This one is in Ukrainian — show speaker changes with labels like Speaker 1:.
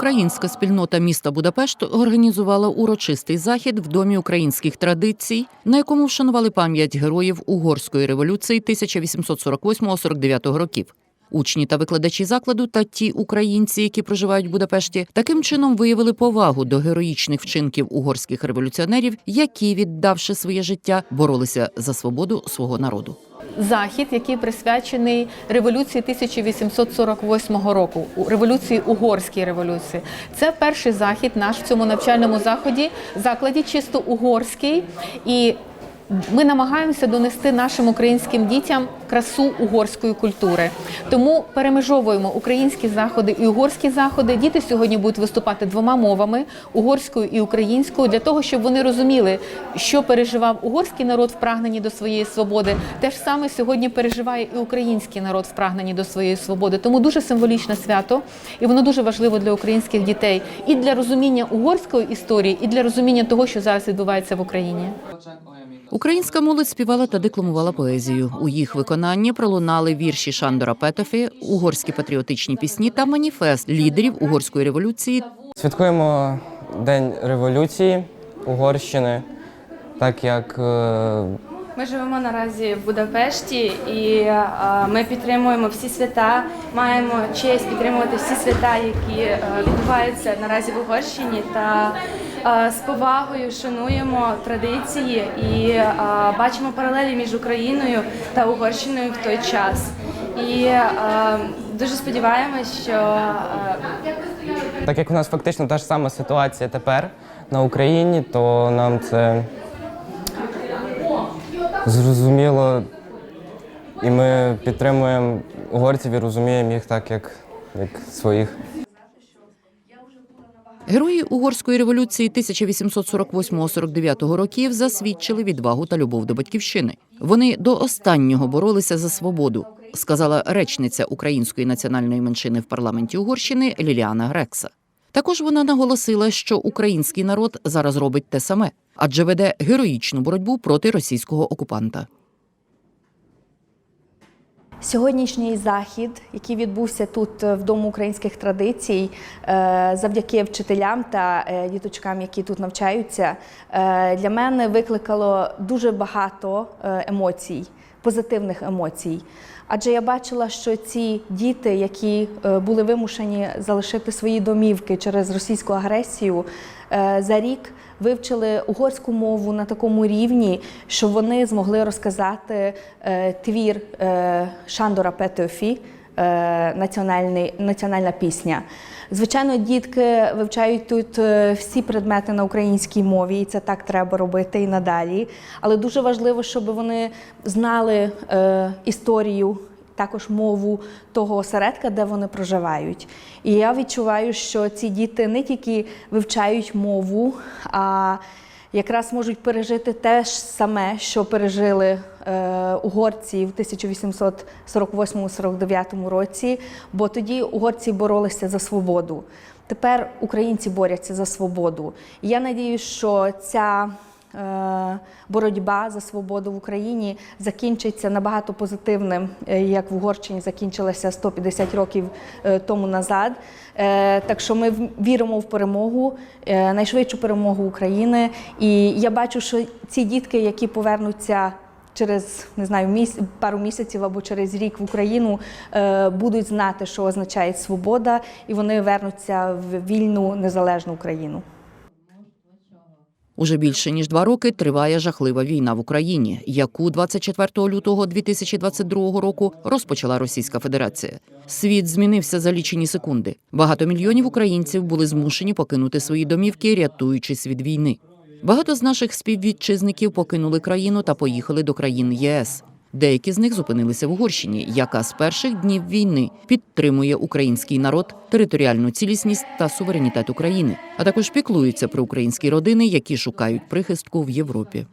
Speaker 1: Українська спільнота міста Будапешт організувала урочистий захід в домі українських традицій, на якому вшанували пам'ять героїв угорської революції 1848-49 років. Учні та викладачі закладу та ті українці, які проживають в Будапешті, таким чином виявили повагу до героїчних вчинків угорських революціонерів, які, віддавши своє життя, боролися за свободу свого народу.
Speaker 2: Захід, який присвячений революції 1848 року, революції угорській революції. Це перший захід наш в цьому навчальному заході, закладі чисто угорський. І ми намагаємося донести нашим українським дітям красу угорської культури. Тому перемежовуємо українські заходи і угорські заходи. Діти сьогодні будуть виступати двома мовами угорською і українською, для того, щоб вони розуміли, що переживав угорський народ в прагненні до своєї свободи. Те ж саме сьогодні переживає і український народ в прагненні до своєї свободи. Тому дуже символічне свято, і воно дуже важливо для українських дітей і для розуміння угорської історії, і для розуміння того, що зараз відбувається в Україні.
Speaker 1: Українська молодь співала та декламувала поезію. У їх виконанні пролунали вірші Шандора Петофі, угорські патріотичні пісні та маніфест лідерів угорської революції
Speaker 3: Святкуємо День революції Угорщини, так як е,
Speaker 4: Ми живемо наразі в Будапешті і е, ми підтримуємо всі свята, маємо честь підтримувати всі свята, які е, відбуваються наразі в Угорщині, та з повагою шануємо традиції і е, бачимо паралелі між Україною та Угорщиною в той час. І е, дуже сподіваємось, що е,
Speaker 3: так як у нас фактично та ж сама ситуація тепер на Україні, то нам це зрозуміло, і ми підтримуємо угорців і розуміємо їх так, як, як своїх.
Speaker 1: Герої угорської революції 1848-49 років засвідчили відвагу та любов до батьківщини. Вони до останнього боролися за свободу, сказала речниця української національної меншини в парламенті Угорщини Ліліана Грекса. Також вона наголосила, що український народ зараз робить те саме, адже веде героїчну боротьбу проти російського окупанта.
Speaker 5: Сьогоднішній захід, який відбувся тут е, в Дому українських традицій, е, завдяки вчителям та е, діточкам, які тут навчаються, для мене викликало дуже багато емоцій, позитивних емоцій. Адже я бачила, що ці діти, які е, були вимушені залишити свої домівки через російську агресію, е, за рік вивчили угорську мову на такому рівні, що вони змогли розказати е, твір Шандора Петеофі, національний, національна пісня. Звичайно, дітки вивчають тут е, всі предмети на українській мові, і це так треба робити і надалі. Але дуже важливо, щоб вони знали е, історію також мову того осередка, де вони проживають. І я відчуваю, що ці діти не тільки вивчають мову, а якраз можуть пережити те ж саме, що пережили е, угорці в 1848-49 році, бо тоді угорці боролися за свободу. Тепер українці борються за свободу. Я надію, що ця боротьба за свободу в Україні закінчиться набагато позитивним, е, як в Угорщині закінчилася 150 років е, тому назад. Е, Так що ми віримо в перемогу, е, найшвидшу перемогу України. І я бачу, що ці дітки, які повернуться. Через не знаю міс... пару місяців або через рік в Україну е, будуть знати, що означає свобода, і вони вернуться в вільну незалежну Україну.
Speaker 1: Уже більше ніж два роки триває жахлива війна в Україні, яку 24 лютого 2022 року розпочала Російська Федерація. Світ змінився за лічені секунди. Багато мільйонів українців були змушені покинути свої домівки, рятуючись від війни. Багато з наших співвітчизників покинули країну та поїхали до країн ЄС. Деякі з них зупинилися в Угорщині, яка з перших днів війни підтримує український народ, територіальну цілісність та суверенітет України, а також піклується про українські родини, які шукають прихистку в Європі.